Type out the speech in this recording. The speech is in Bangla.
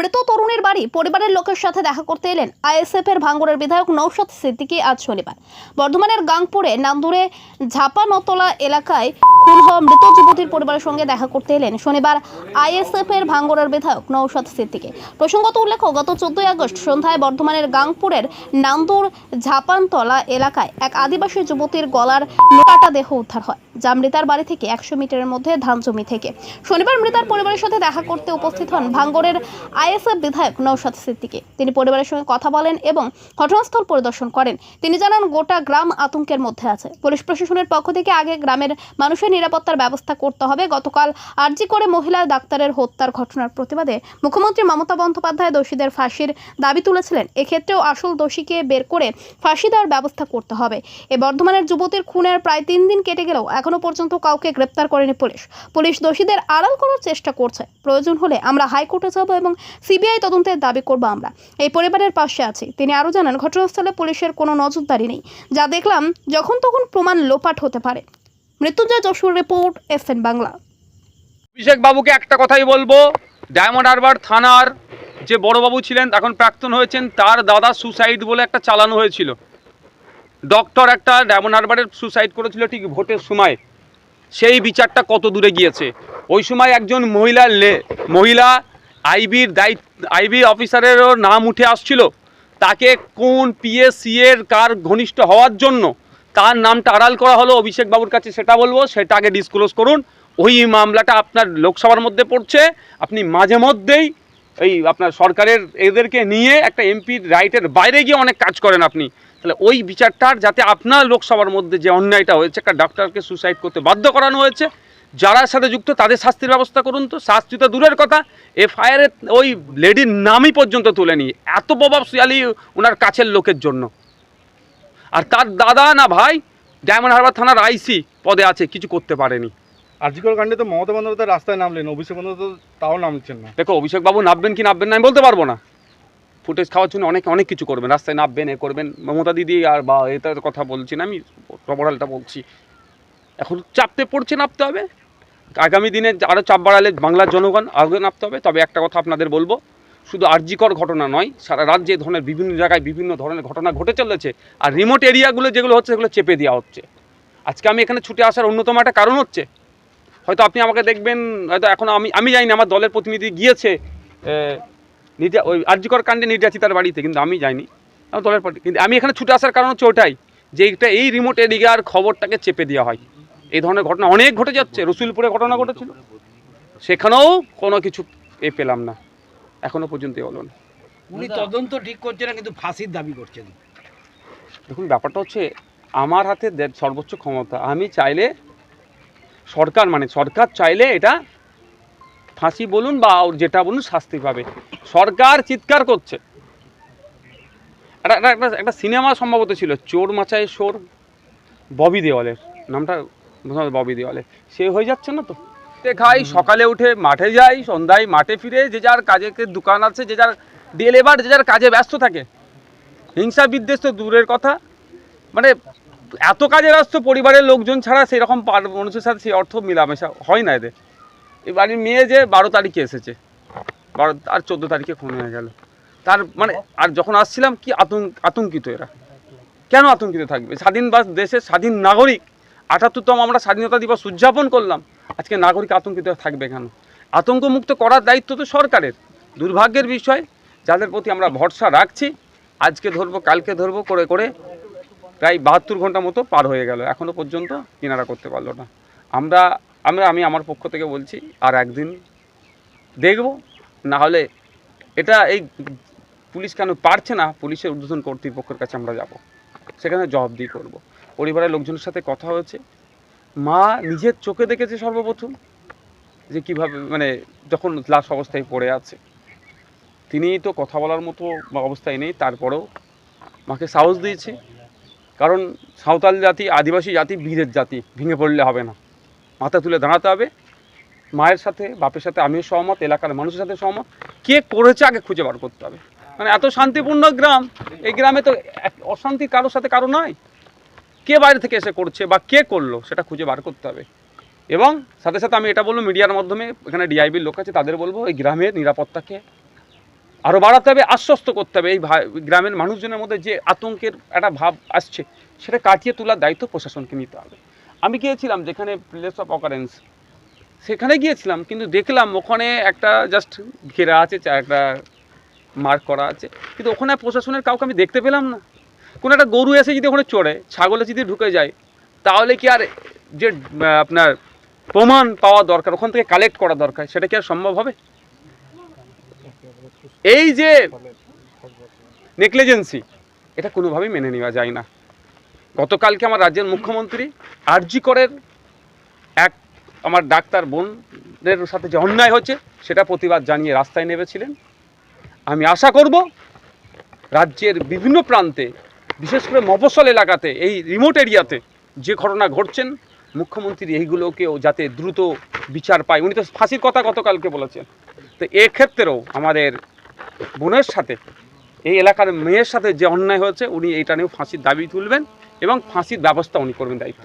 মৃত তরুণের বাড়ি পরিবারের লোকের সাথে দেখা করতে এলেন আইএসএফ এর ভাঙ্গুরের বিধায়ক নৌশাদ সিদ্দিকী আজ শনিবার। বর্ধমানের গাংপুরে নান্দুরে ঝাপানতলা এলাকায় খুন হওয়া মৃত যুবতীর পরিবারের সঙ্গে দেখা করতে এলেন শনিবার আইএসএফ এর ভাঙ্গুরের বিধায়ক নৌশাদ সিদ্দিকী। প্রসঙ্গত উল্লেখ্য, গত চোদ্দই আগস্ট সন্ধ্যায় বর্ধমানের গাংপুরের নান্দুর ঝাপানতলা এলাকায় এক আদিবাসী যুবতীর গলার লোকাটা দেহ উদ্ধার হয়, যা মৃতার বাড়ি থেকে একশো মিটারের মধ্যে ধান জমি থেকে। শনিবার মৃতার পরিবারের সাথে দেখা করতে উপস্থিত হন ভাঙ্গরের আইএসএফ বিধায়ক নৌশাদ সিদ্দিকী। তিনি পরিবারের সঙ্গে কথা বলেন এবং ঘটনাস্থল পরিদর্শন করেন। তিনি জানান, গোটা গ্রাম আতঙ্কের মধ্যে আছে। পুলিশ প্রশাসনের পক্ষ থেকে আগে গ্রামের মানুষের নিরাপত্তার ব্যবস্থা করতে হবে। গতকাল আরজি করে মহিলা ডাক্তারের হত্যার ঘটনার প্রতিবাদে মুখ্যমন্ত্রী মমতা বন্দ্যোপাধ্যায় দোষীদের ফাঁসির দাবি তুলেছিলেন। এক্ষেত্রেও আসল দোষীকে বের করে ফাঁসি দেওয়ার ব্যবস্থা করতে হবে। এ বর্ধমানের যুবতীর খুনের প্রায় তিন দিন কেটে গেলেও এখনও পর্যন্ত কাউকে গ্রেপ্তার করেনি পুলিশ। পুলিশ দোষীদের আড়াল করার চেষ্টা করছে। প্রয়োজন হলে আমরা হাইকোর্টে যাব এবং সিবিআই তদন্তের দাবি করব আমরা। এই পরিবারের পাশে আছি। তিনি আরও জানান, ঘটনাস্থলে পুলিশের কোনো নজরদারি নেই। যা দেখলাম, যখন তখন প্রমাণ লোপাট হতে পারে। Mrityunjoy Jessore report S N Bangla. Abhishek বাবুকে একটা কথাই বলব, ডায়মন্ড হারবার থানার যে বড়বাবু ছিলেন, এখন প্রাক্তন হয়েছেন, তার দাদা সুসাইড বলে একটা চালানো হয়েছিল। ডক্টর একটা ডায়মন্ড হারবারের সুসাইড করেছিল ঠিক ভোটের সময়। সেই বিচারটা কত দূরে গিয়েছে? ওই সময় একজন মহিলা লে মহিলা আইবির দায়িত্ব, আইবি অফিসারেরও নাম উঠে আসছিল। তাকে কোন পিএসসি এর কার ঘনিষ্ঠ হওয়ার জন্য তার নামটা আড়াল করা হলো অভিষেক বাবুর কাছে সেটা বলব, সেটা আগে ডিসক্লোজ করুন। ওই মামলাটা আপনার লোকসভার মধ্যে পড়ছে, আপনি মাঝে মধ্যেই এই আপনার সরকারের এদেরকে নিয়ে একটা এমপির রাইটের বাইরে গিয়ে অনেক কাজ করেন আপনি। তাহলে ওই বিচারটার যাতে আপনার লোকসভার মধ্যে যে অন্যায়টা হয়েছে, একটা ডাক্তারকে সুসাইড করতে বাধ্য করানো হয়েছে যারা সাথে যুক্ত তাদের শাস্তির ব্যবস্থা করুন তো। শাস্তি তো দূরের কথা। এফআইআর ওই লেডির নামই পর্যন্ত তুলেনি। এত প্রভাবশালী ওনার কাছের লোকের জন্য। আর তার দাদা না ভাই ডায়মন্ড হারবার থানার আইসি পদে আছে কিছু করতে পারেনি। আর্জিকর কাণ্ডে তো মমতা বন্দ্যোপাধ্যায় রাস্তায় নামলেন অভিষেক বন্দ্যোপাধ্যায় তাও নামছেন না। দেখো অভিষেক বাবু নামবেন কি নামবেন না আমি বলতে পারব না। ফুটেজ খাওয়ার জন্য অনেক অনেক কিছু করবেন। রাস্তায় নামবেন এ করবেন। মমতা দিদি আর বা এটার কথা বলছি না আমি প্রবড়ালটা বলছি। এখন চাপতে পড়ছে নামতে হবে। আগামী দিনে আরও চাপ বাড়ালে বাংলার জনগণ আগে নামতে হবে। তবে একটা কথা আপনাদের বলব, শুধু আর্জিকর ঘটনা নয়, সারা রাজ্যে ধরনের বিভিন্ন জায়গায় বিভিন্ন ধরনের ঘটনা ঘটে চলেছে আর রিমোট এরিয়াগুলো যেগুলো হচ্ছে সেগুলো চেপে দেওয়া হচ্ছে। আজকে আমি এখানে ছুটে আসার অন্যতম একটা কারণ হচ্ছে, হয়তো আপনি আমাকে দেখবেন, হয়তো এখন আমি আমি জানি না আমার দলের প্রতিনিধি গিয়েছে নির্যা ওই আর্যকর কাণ্ডে নির্যাতিতার বাড়িতে, কিন্তু আমি যাইনি, আমার দলের কিন্তু আমি এখানে ছুটে আসার কারণ হচ্ছে ওটাই, যে এইটা এই রিমোট এরিয়ার খবরটাকে চেপে দেওয়া হয়। এই ধরনের ঘটনা অনেক ঘটে যাচ্ছে। রসুলপুরে ঘটনা ঘটেছিল। সেখানেও কোনো কিছু এ পেলাম না। এখনও পর্যন্ত হলো না। উনি তদন্ত ঠিক করছেন না কিন্তু ফাঁসির দাবি করছেন। দেখুন ব্যাপারটা হচ্ছে আমার হাতে সর্বোচ্চ ক্ষমতা। আমি চাইলে সরকার মানে সরকার চাইলে এটা ফাঁসি বলুন বা ওর যেটা বলুন শাস্তি পাবে। সরকার চিৎকার করছে। একটা একটা- একটা সিনেমা সম্ভবত ছিল চোর মাচায় সোর ববি দেওয়ালের। নামটা ববি দেওয়ালে। সে হয়ে যাচ্ছে না তো? খেতে খাই সকালে উঠে মাঠে যাই সন্ধ্যায় মাঠে ফিরে যে যার কাজে দোকান আছে যে যার ডে লেবার যে যার কাজে ব্যস্ত থাকে। হিংসা বিদ্বেষ তো দূরের কথা। মানে এত কাজে ব্যস্ত পরিবারের লোকজন ছাড়া সেরকম মানুষের সাথে সেই অর্থ মিলামেশা হয় না এদের। এই বাড়ির মেয়ে যে বারো তারিখে এসেছে। বারো আর চোদ্দ তারিখে খুন হয়ে গেল। তার মানে আর যখন আসছিলাম কি আতঙ্ক আতঙ্কিত এরা। কেন আতঙ্কিত থাকবে? স্বাধীন বা দেশের স্বাধীন নাগরিক আটাত্তরতম আমরা স্বাধীনতা দিবস উদযাপন করলাম। আজকে নাগরিক আতঙ্কিত থাকবে কেন? আতঙ্কমুক্ত করার দায়িত্ব তো সরকারের। দুর্ভাগ্যের বিষয়, যাদের প্রতি আমরা ভরসা রাখছি, আজকে ধরবো, কালকে ধরবো, করে করে প্রায় বাহাত্তর ঘণ্টা মতো পার হয়ে গেল। এখনও পর্যন্ত কিনারা করতে পারল না। আমরা আমরা, আমি আমার পক্ষ থেকে বলছি, আর একদিন দেখব। না হলে এটা এই পুলিশ কেন পারছে না, পুলিশের উদ্বোধন কর্তৃপক্ষের কাছে আমরা যাব। সেখানে জবাবদিহি করব। পরিবারের লোকজনের সাথে কথা হয়েছে। মা নিজের চোখে দেখেছে সর্বপ্রথম যে কীভাবে মানে যখন লাশ অবস্থায় পড়ে আছে। তিনি তো কথা বলার মতো অবস্থায় নেই, তারপরেও মাকে সাহস দিয়েছে। কারণ সাঁওতাল জাতি, আদিবাসী জাতি, বীরের জাতি, ভেঙে পড়লে হবে না। মাথা তুলে দাঁড়াতে হবে। মায়ের সাথে, বাপের সাথে আমিও সহমত, এলাকার মানুষের সাথে সহমত। কে করেছে আগে খুঁজে বার করতে হবে। মানে এত শান্তিপূর্ণ গ্রাম, এই গ্রামে তো অশান্তি কারোর সাথে কারও নাই কে বাইরে থেকে এসে করছে বা কে করল সেটা খুঁজে বার করতে হবে। এবং সাথে সাথে আমি এটা বলব, মিডিয়ার মাধ্যমে এখানে ডিআইবির লোক আছে, তাদের বলব এই গ্রামের নিরাপত্তাকে আরও বাড়াতে হবে, আশ্বস্ত করতে হবে। এই গ্রামের মানুষজনের মধ্যে যে আতঙ্কের একটা ভাব আসছে, সেটা কাটিয়ে তোলার দায়িত্ব প্রশাসনকে নিতে হবে। আমি গিয়েছিলাম যেখানে প্লেস অফ অকারেন্স সেখানে গিয়েছিলাম, কিন্তু দেখলাম ওখানে একটা জাস্ট ঘেরা আছে একটা মার্ক করা আছে, কিন্তু ওখানে প্রশাসনের কাউকে আমি দেখতে পেলাম না। কোনো একটা গরু এসে যদি ওখানে চড়ে, ছাগলে যদি ঢুকে যায়, তাহলে কি আর যে আপনার প্রমাণ পাওয়া দরকার, ওখান থেকে কালেক্ট করা দরকার? সেটা কি আর সম্ভব হবে? এই যে নেগলিজেন্সি এটা কোনোভাবেই মেনে নেওয়া যায় না। গতকালকে আমার রাজ্যের মুখ্যমন্ত্রী আরজি করের এক আমার ডাক্তার বোনদের সাথে যে অন্যায় হচ্ছে, সেটা প্রতিবাদ জানিয়ে রাস্তায় নেমেছিলেন। আমি আশা করব, রাজ্যের বিভিন্ন প্রান্তে বিশেষ করে মফসল এলাকাতে, এই রিমোট এরিয়াতে যে ঘটনা ঘটছেন, মুখ্যমন্ত্রী এইগুলোকেও যাতে দ্রুত বিচার পায়, উনি তো ফাঁসির কথা গতকালকে বলেছেন। তো এক্ষেত্রেও আমাদের বোনের সাথে, এই এলাকার মেয়ের সাথে যে অন্যায় হয়েছে, উনি এইটা নিয়েও ফাঁসির দাবি তুলবেন এবং ফাঁসির ব্যবস্থা উনি করবেন দায়িত্ব